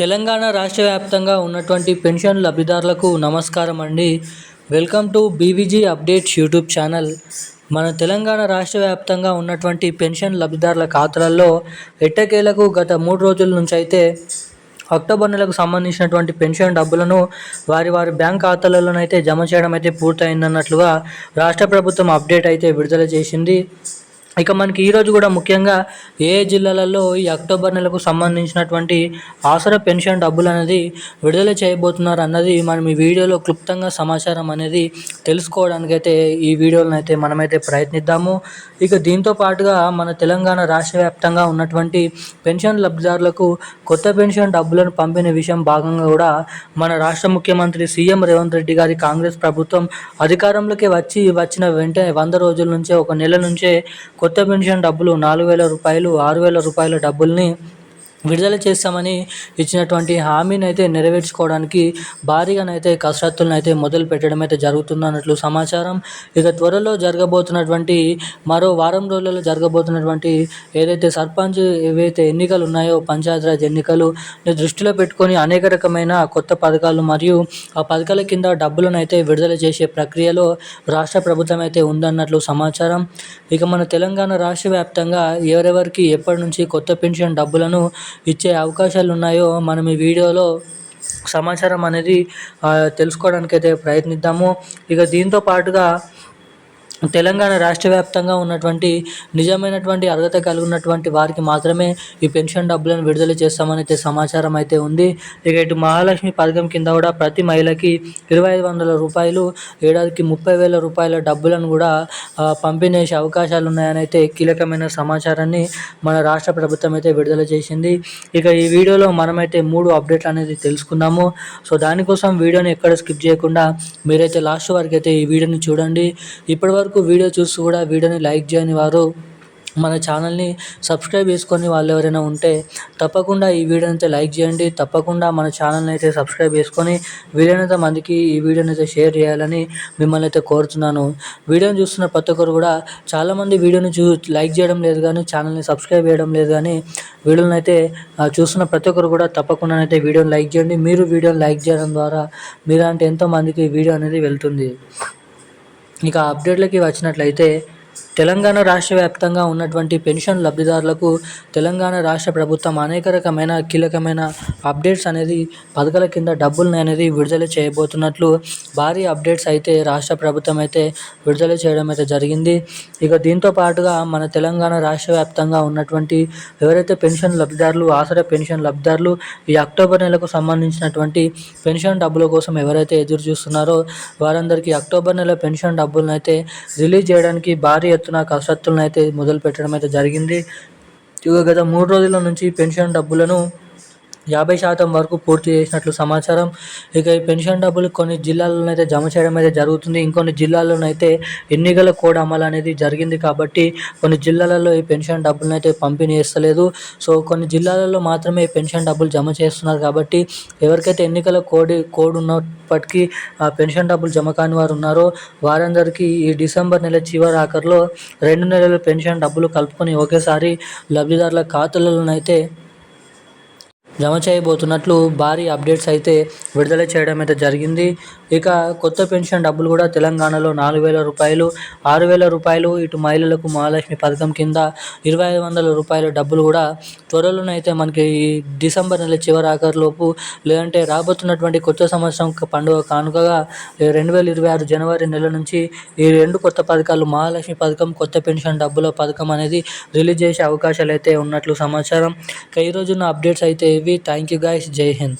తెలంగాణ రాష్ట్ర వ్యాప్తంగా ఉన్నటువంటి పెన్షన్ లబ్ధిదారులకు నమస్కారం అండి. Welcome to BVG updates YouTube channel. మన తెలంగాణ రాష్ట్ర వ్యాప్తంగా ఉన్నటువంటి పెన్షన్ లబ్ధిదారుల ఖాతాలలో ఎట్టకేలకు గత మూడు రోజుల నుంచి అయితే అక్టోబర్ నెలకు సంబంధించినటువంటి పెన్షన్ డబ్బులను వారి వారి బ్యాంక్ ఖాతాలలోనైతే జమ చేయడం అయితే పూర్తయిందన్నట్లుగా రాష్ట్ర ప్రభుత్వం అప్డేట్ అయితే విడుదల చేసింది. ఇక మనకి ఈరోజు కూడా ముఖ్యంగా ఏ జిల్లాలలో ఈ అక్టోబర్ నెలకు సంబంధించినటువంటి ఆసరా పెన్షన్ డబ్బులు అనేది విడుదల చేయబోతున్నారు అన్నది మనం ఈ వీడియోలో క్లుప్తంగా సమాచారం అనేది తెలుసుకోవడానికైతే ఈ వీడియోలను అయితే మనమైతే ప్రయత్నిద్దాము. ఇక దీంతో పాటుగా మన తెలంగాణ రాష్ట్ర వ్యాప్తంగా ఉన్నటువంటి పెన్షన్ లబ్ధిదారులకు కొత్త పెన్షన్ డబ్బులను పంపిన విషయం భాగంగా కూడా మన రాష్ట్ర ముఖ్యమంత్రి సీఎం రేవంత్ రెడ్డి గారి కాంగ్రెస్ ప్రభుత్వం అధికారంలోకి వచ్చి వచ్చిన వెంటనే వంద రోజుల నుంచే ఒక నెల నుంచే కొత్త పెన్షన్ డబ్బులు నాలుగు వేల రూపాయలు ఆరు వేల రూపాయల డబ్బుల్ని విడుదల చేస్తామని ఇచ్చినటువంటి హామీని అయితే నెరవేర్చుకోవడానికి భారీగానైతే కసరత్తులను అయితే మొదలు పెట్టడం అయితే జరుగుతుందన్నట్లు సమాచారం. ఇక త్వరలో జరగబోతున్నటువంటి మరో వారం రోజులలో జరగబోతున్నటువంటి ఏదైతే సర్పంచ్ ఏవైతే ఎన్నికలు ఉన్నాయో పంచాయతీరాజ్ ఎన్నికలు దృష్టిలో పెట్టుకొని అనేక రకమైన కొత్త పథకాలు మరియు ఆ పథకాల కింద డబ్బులను అయితే విడుదల చేసే ప్రక్రియలో రాష్ట్ర ప్రభుత్వం అయితే ఉందన్నట్లు సమాచారం. ఇక మన తెలంగాణ రాష్ట్ర వ్యాప్తంగా ఎవరెవరికి ఎప్పటి నుంచి కొత్త పెన్షన్ డబ్బులను ఇచ్చే అవకాశాలు ఉన్నాయో మనం ఈ వీడియోలో సమాచారం అనేది తెలుసుకోవడానికి అయితే ప్రయత్నిద్దాము. ఇక దీంతో పాటుగా తెలంగాణ రాష్ట్ర వ్యాప్తంగా ఉన్నటువంటి నిజమైనటువంటి అర్హత కలిగి ఉన్నటువంటి వారికి మాత్రమే ఈ పెన్షన్ డబ్బులను విడుదల చేస్తామని అయితే సమాచారం అయితే ఉంది. ఇక ఇటు మహాలక్ష్మి పథకం కింద కూడా ప్రతి మహిళకి ఇరవై ఐదు వందల రూపాయలు ఏడాదికి ముప్పై వేల రూపాయల డబ్బులను కూడా పంపిణీ చేసే అవకాశాలు ఉన్నాయని అయితే కీలకమైన సమాచారాన్ని మన రాష్ట్ర ప్రభుత్వం అయితే విడుదల చేసింది. ఇక ఈ వీడియోలో మనమైతే మూడు అప్డేట్లు అనేది తెలుసుకున్నాము. సో దానికోసం వీడియోని ఎక్కడ స్కిప్ చేయకుండా మీరైతే లాస్ట్ వరకు అయితే ఈ వీడియోని చూడండి. ఇప్పటివరకు వరకు వీడియో చూసి కూడా వీడియోని లైక్ చేయని వారు మన ఛానల్ని సబ్స్క్రైబ్ చేసుకొని వాళ్ళు ఎవరైనా ఉంటే తప్పకుండా ఈ వీడియోని అయితే లైక్ చేయండి. తప్పకుండా మన ఛానల్ని అయితే సబ్స్క్రైబ్ చేసుకొని వీలైనంత మందికి ఈ వీడియోని అయితే షేర్ చేయాలని మిమ్మల్ని అయితే కోరుతున్నాను. వీడియోని చూస్తున్న ప్రతి ఒక్కరు కూడా చాలామంది వీడియోని చూ లైక్ చేయడం లేదు కానీ ఛానల్ని సబ్స్క్రైబ్ చేయడం లేదు కానీ వీడియోని అయితే చూస్తున్న ప్రతి ఒక్కరు కూడా తప్పకుండా అయితే వీడియోని లైక్ చేయండి. మీరు వీడియోని లైక్ చేయడం ద్వారా మీరంటే ఎంతో మందికి వీడియో అనేది వెళ్తుంది. ఇక అప్డేట్లకి వచ్చినట్లయితే తెలంగాణ రాష్ట్ర వ్యాప్తంగా ఉన్నటువంటి పెన్షన్ లబ్ధిదారులకు తెలంగాణ రాష్ట్ర ప్రభుత్వం అనేక రకమైన కీలకమైన అప్డేట్స్ అనేది పథకాల కింద డబ్బులను అనేది విడుదల చేయబోతున్నట్లు భారీ అప్డేట్స్ అయితే రాష్ట్ర ప్రభుత్వం అయితే విడుదల చేయడం అయితే జరిగింది. ఇక దీంతో పాటుగా మన తెలంగాణ రాష్ట్ర వ్యాప్తంగా ఉన్నటువంటి ఎవరైతే పెన్షన్ లబ్ధిదారులు ఆసరా పెన్షన్ లబ్ధిదారులు ఈ అక్టోబర్ నెలకు సంబంధించినటువంటి పెన్షన్ డబ్బుల కోసం ఎవరైతే ఎదురు చూస్తున్నారో వారందరికీ అక్టోబర్ నెల పెన్షన్ డబ్బులను అయితే రిలీజ్ చేయడానికి భారీ ఎత్తున ఎత్తున కసరత్తులను అయితే మొదలు పెట్టడం అయితే జరిగింది. ఇక గత మూడు రోజుల నుంచి పెన్షన్ డబ్బులను యాభై శాతం వరకు పూర్తి చేసినట్లు సమాచారం. ఇక ఈ పెన్షన్ డబ్బులు కొన్ని జిల్లాల్లో అయితే జమ చేయడం అయితే జరుగుతుంది. ఇంకొన్ని జిల్లాల్లోనైతే ఎన్నికల కోడ్ అమలు అనేది జరిగింది కాబట్టి కొన్ని జిల్లాలలో ఈ పెన్షన్ డబ్బులను అయితే పంపిణీ చేస్తలేదు. సో కొన్ని జిల్లాలలో మాత్రమే ఈ పెన్షన్ డబ్బులు జమ చేస్తున్నారు కాబట్టి ఎవరికైతే ఎన్నికల కోడ్ కోడ్ ఉన్నప్పటికీ ఆ పెన్షన్ డబ్బులు జమ కాని వారు ఉన్నారో వారందరికీ ఈ డిసెంబర్ నెల చివరి ఆఖరిలో రెండు నెలల పెన్షన్ డబ్బులు కలుపుకొని ఒకేసారి లబ్ధిదారుల ఖాతాలలోనైతే జమ చేయబోతున్నట్లు భారీ అప్డేట్స్ అయితే విడుదల చేయడం అయితే జరిగింది. ఇక కొత్త పెన్షన్ డబ్బులు కూడా తెలంగాణలో నాలుగు వేల రూపాయలు ఆరు వేల రూపాయలు ఇటు మహిళలకు మహాలక్ష్మి పథకం కింద ఇరవై ఐదు వందల రూపాయల డబ్బులు కూడా త్వరలోనైతే మనకి డిసెంబర్ నెల చివరి ఆఖరిలోపు లేదంటే రాబోతున్నటువంటి కొత్త సంవత్సరం పండుగ కానుకగా రెండు వేల ఇరవై ఆరు జనవరి నెల నుంచి ఈ రెండు కొత్త పథకాలు మహాలక్ష్మి పథకం కొత్త పెన్షన్ డబ్బుల పథకం అనేది రిలీజ్ చేసే అవకాశాలు అయితే ఉన్నట్లు సమాచారం. ఇక ఈరోజున్న అప్డేట్స్ అయితే ఇవి. be thank you guys. Jai hind.